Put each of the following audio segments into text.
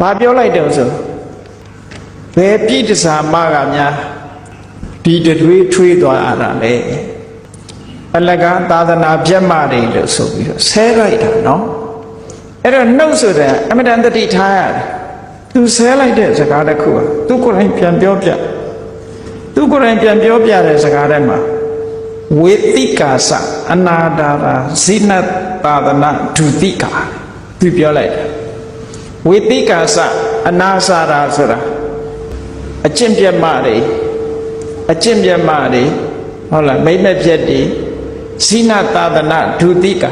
ဘာပြောလိုက်တယ်ဆိုဘယ်ပြိတ္တစာမကများဒီတတွေးထွေးသွားရတာလေအလကားသာသနာပြတ်မတွေလို့ဆိုပြီးတော့ဆဲလိုက်တာနော်အဲ့တော့နှုတ်ဆိုတဲ့အမတန်တတိထားရတယ်သူဆဲလိုက်တဲ့စကားတစ်ခုကသူကိုယ်တိုင်ပြန်ပြောပြသူကိုယ်တိုင်ပြန်ပြောပြတဲ့စကားထဲမှာဝေတိကာစအနာဒါရာဇိနသာသနာဒုတိကာသူပြောလိုက်တယ် ဝေတိကာစအနာစာရာဆိုတာအကျင့်ပြတ်မတွေအကျင့်ပြတ်မတွေဟုတ်လားမိမ့်မပြတ်တွေဇိနသာသနာဒုတိကာ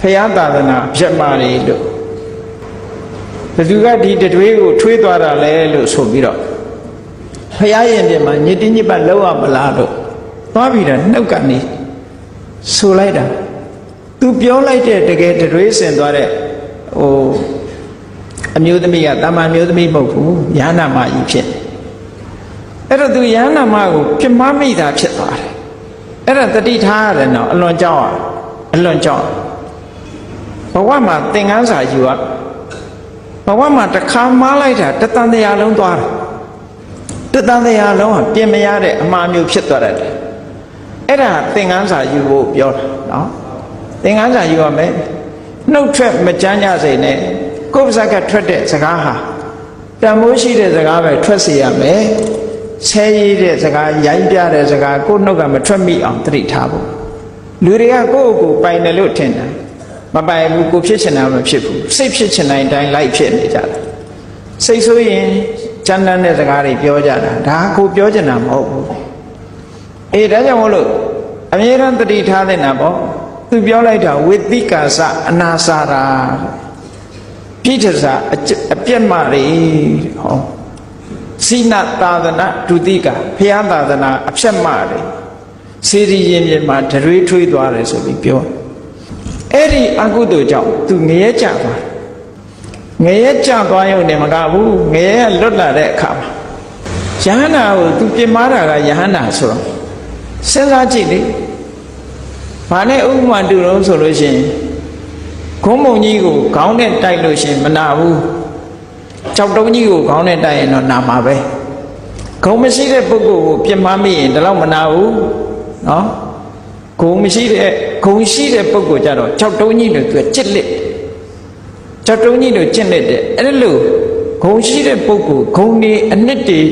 ဖရာသာသနာပြတ်မတွေလို့ဘယ်သူကဒီတတွေးကိုထွေးသွားတာလဲလို့ဆိုပြီးတော့ဖရာရင်ပြင်မှာညစ်တင်းညစ်ပတ်လောက်ရမလားလို့သွားပြီးတော့နှုတ်ကနေဆိုလိုက်တာသူပြောလိုက်တဲ့တကယ်တတွေးစင်သွားတဲ့ဟို အမျိုးသမီးကတာမန်မျိုးသမီးမဟုတ်ဘူးယန္နာမကြီးဖြစ်အဲ့တော့သူယန္နာမကိုပြမမိတာဖြစ်သွားတယ်အဲ့ဒါတတိထားရတယ်နော်အလွန်ကြောက်အလွန်ကြောက်ဘဝမှာသင်္ကန်းစာယူရဘဝမှာတစ်ခါမားလိုက်တာတတန်တရားလုံးသွားတယ်တတန်တရားလုံးဟာပြင်မရတဲ့အမှားမျိုးဖြစ်သွားတယ်အဲ့ဒါသင်္ကန်းစာယူဖို့ပြောတာနော်သင်္ကန်းစာယူရမယ်နှုတ်ထွက်မကြမ်းကြစေနဲ့ ကိုယ်ပါဇက်ကထွက်တဲ့စကားဟာတန်မိုးရှိတဲ့စကားပဲထွက်စေရမယ်ဆဲရည်တဲ့စကားရိုင်းပြတဲ့စကားကိုယ်နှုတ်ကမထွက်မိအောင်သတိထားဖို့လူတွေကကိုယ့်ကိုယ်ပိုင်တယ်လို့ထင်တယ်မပိုင်ဘူးကိုဖြစ်ချင်တာမဖြစ်ဘူးစိတ်ဖြစ်ချင်တဲ့အတိုင်းလိုက်ဖြစ်နေကြတယ်စိတ်ဆိုရင်ချမ်းတမ်းတဲ့စကားတွေပြောကြတာဒါကိုပြောချင်တာမဟုတ်ဘူးအေးဒါကြောင့်မို့လို့အမြဲတမ်းတတိထားတဲ့နာပေါ့သူပြောလိုက်တာဝိသိကာစအနာစာရာ ပြိဋ္ဌစာအပြက်မတွေဟောစိနသာသနာဒုတိကဖျားသာသနာအဖြတ်မတွေစေတီရင်ပြင်မှာဒရွေးထွေးသွားတယ်ဆိုပြီးပြောအဲ့ဒီအကုသိုလ်ကြောင့်သူငရဲကြသွားငရဲကြသွားရုံနဲ့မကဘူးငရဲကလွတ်လာတဲ့အခါမှာယဟန္တာကိုသူပြင်မာတာကယဟန္တာဆိုတော့စဉ်းစားကြည့်လေဘာနဲ့ဥပမာတူလို့ဆိုလို့ရှိရင် ခုံးမုံကြီးကိုခေါင်းနဲ့တိုက်လို့ရှိရင်မနာဘူးကြောက်တုံးကြီးကိုခေါင်းနဲ့တိုက်ရင်တော့နာမှာပဲခုံးမရှိတဲ့ပုဂ္ဂိုလ်ကိုပြင်မမိရင်ဒါတော့မနာဘူးနော်ခုံးမရှိတဲ့ခုံးရှိတဲ့ပုဂ္ဂိုလ်ကြတော့ကြောက်တုံးကြီးလို့သူကကြစ်လက်ကြောက်တုံးကြီးလို့ကြစ်လက်တယ်အဲ့လိုခုံးရှိတဲ့ပုဂ္ဂိုလ်ခုံးနေအနှစ်တည်း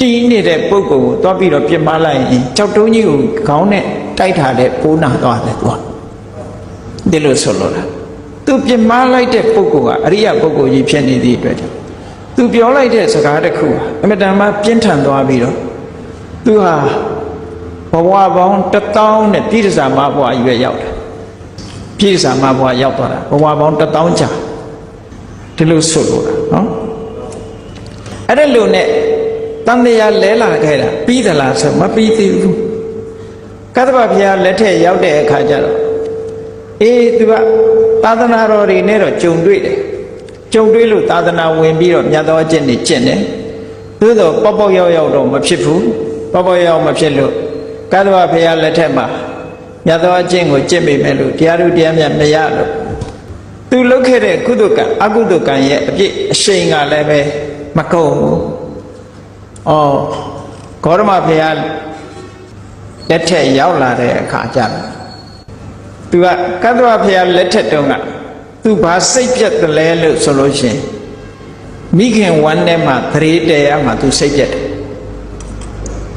တီးနေတဲ့ပုဂ္ဂိုလ်ကိုတွားပြီးတော့ပြင်မလိုက်ရင်ကြောက်တုံးကြီးကိုခေါင်းနဲ့တိုက်ထားတဲ့ပိုးနာသွားတယ်သူကဒီလိုဆိုလို့လား သူပြင်မလိုက်တဲ့ပုဂ္ဂိုလ်ကအရိယပုဂ္ဂိုလ်ကြီးဖြစ်နေသည့်အတွက်ကြောင့်သူပြောလိုက်တဲ့စကားတစ်ခုဟာအမတန်မှပြင်းထန်သွားပြီးတော့သူဟာဘဝပေါင်းတစ်တောင်းနဲ့ပြည်စာမဘဝရွယ်ရောက်တယ်ပြည်စာမဘဝရောက်သွားတာဘဝပေါင်းတစ်တောင်းကြာဒီလိုဆိုလို့လားနော်အဲ့ဒါလို့နဲ့တန်တရားလဲလာခဲ့တာပြီးသလားဆိုမပြီးသေးဘူးကတ္တဗဘုရားလက်ထက်ရောက်တဲ့အခါကျတော့ အေးသူကသာသနာတော်တွေနဲ့တော့ကြုံတွေ့တယ်ကြုံတွေ့လို့သာသနာဝင်ပြီးတော့မြတ်သောအကျင့်တွေကျင့်တယ်သို့တော့ပေါက်ပေါက်ရောက်ရောက်တော့မဖြစ်ဘူးပေါက်ပေါက်ရောက်မဖြစ်လို့ကတ္တဗဘုရားလက်ထက်မှာမြတ်သောအကျင့်ကိုကျင့်မိမယ်လို့တရားတို့တရားမြတ်မရလို့သူလုပ်ခဲ့တဲ့ကုသကံအကုသကံရဲ့အပြစ်အရှိန်ကလည်းပဲမကုန်ဘူး။အော်ဂေါရမဘုရားလက်ထက်ရောက်လာတဲ့အခါကျတော့ သူကကတ္တဝဘုရားလက်ထက်တုန်းကသူဘာစိတ်ပြတ်တယ်လဲလို့ဆိုလို့ရှိရင်မိခင်ဝမ်းထဲမှာသရေတရမှာသူစိတ်ပြတ်တယ်။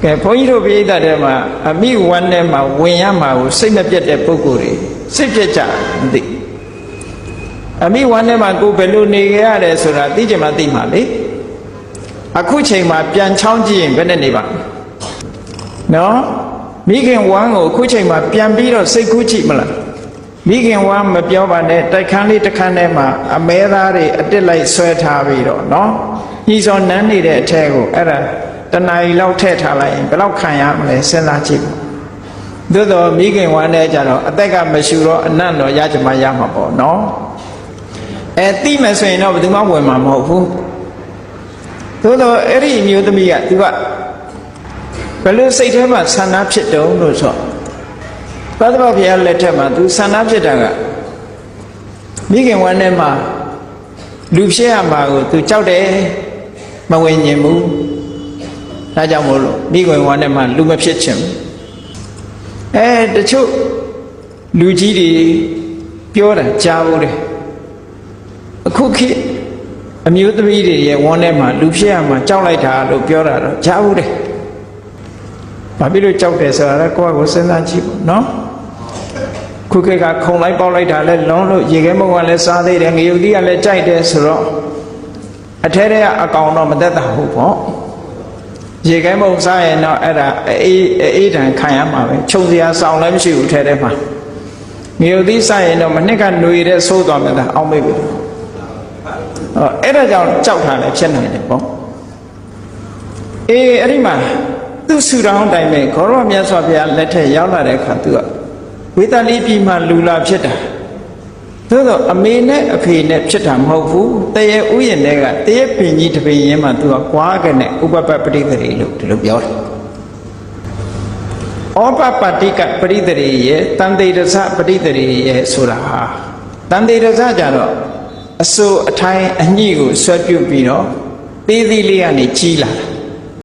ကဲဘုန်းကြီးတို့ပြိဿတဲ့မှာအမိဝမ်းထဲမှာဝင်ရမှာကိုစိတ်မပြတ်တဲ့ပုဂ္ဂိုလ်တွေစိတ်ပြတ်ကြမသိအမိဝမ်းထဲမှာကိုယ်ဘယ်လိုနေကြရတယ်ဆိုတာသိကြမှသိမှာလေအခုချိန်မှာပြန်ချောင်းကြည့်ရင်ဘယ်နဲ့နေပါနော်မိခင်ဝမ်းကိုအခုချိန်မှာပြန်ပြီးတော့စိတ်ကူးကြည့်မလား မိခင်ဝမ်းမပြောပါနဲ့တိုက်ခန်းလေးတစ်ခန်းထဲမှာအမဲသားတွေအတစ်လိုက်ဆွဲထားပြီးတော့နော်ညီစောနန်းနေတဲ့အထက်ကိုအဲ့ဒါတဏှာကြီးလောက်ထည့်ထားလိုက်ရင်ဘယ်လောက်ခံရမလဲစဉ်းစားကြည့်သို့တော့မိခင်ဝမ်းနဲ့ကြတော့အသက်ကမရှူတော့အနတ်တော့ရကြမှာရမှာပေါ့နော်အဲတိမယ်ဆိုရင်တော့ဘယ်သူမှဝင်မှာမဟုတ်ဘူးသို့တော့အဲ့ဒီမျိုးသမီးကသူကဘယ်လိုစိတ်ထဲမှာဆန္ဒဖြစ်တုံးလို့ဆို ဘုရားဘုရားလက်ထက်မှာသူဆန္ဒဖြစ်တာကမိခင်ဝမ်းထဲမှာလူဖြစ်ရမှာကို तू ကြောက်တယ်မဝင်ញင်ဘူးဒါကြောင့်မို့လို့မိခွင်ဝါနဲ့မှလူမဖြစ်ချင်ဘူးအဲတချို့လူကြီးတွေပြောတာကြားဘူးတယ်အခုခေတ်အမျိုးသမီးတွေရဲ့ဝန်းထဲမှာလူဖြစ်ရမှာကြောက်လိုက်တာလို့ပြောတာတော့ကြားဘူးတယ်ဘာဖြစ်လို့ကြောက်တယ်ဆိုတာလဲကိုယ့်အကိုစဉ်းစားကြည့်ပေါ့နော် ခုခေတ်ကခုံလိုက်ပေါက်လိုက်တာလဲလုံးလို့ရေခဲမုံကလည်းစားသေးတယ်ငရုတ်တိကလည်းကြိုက်တယ်ဆိုတော့အထဲထဲကအကောင်တော့မသက်တာဟုတ်ပေါ့ရေခဲမုံစားရင်တော့အဲ့ဒါအေးအေးတန်ခံရမှာပဲခြုံစရာဆောင်လည်းမရှိဘူးထဲထဲမှာငရုတ်တိစားရင်တော့မနှစ်ကຫນွေတဲ့ဆိုးသွားမှသာအောက်မေ့ပြီဟောအဲ့ဒါကြောင့်ကြောက်တာလည်းဖြစ်နိုင်တယ်ပေါ့အေးအဲ့ဒီမှာသူ့ဆူတောင်းတိုင်းပဲခေါရမမြတ်စွာဘုရားလက်ထက်ရောက်လာတဲ့အခါသူက ဝေတလီပြည်မှာလူလာဖြစ်တာသို့တော့အမေနဲ့အဖေနဲ့ဖြစ်တာမဟုတ်ဘူးတရေဥယျာဉ်တွေကတရေပင်ကြီးတစ်ပင်ရင်းမှာသူကကွာခဲ့နဲ့ဥပပပရိသေရီလို့ဒီလိုပြောတယ်ဩပပတိကပရိသေရီရဲ့တန်တေရစပရိသေရီရဲ့ဆိုတာဟာတန်တေရစကြတော့အစိုးအထိုင်အညှိကိုဆွဲပြုတ်ပြီးတော့သေးသေးလေးကနေကြီးလာတာ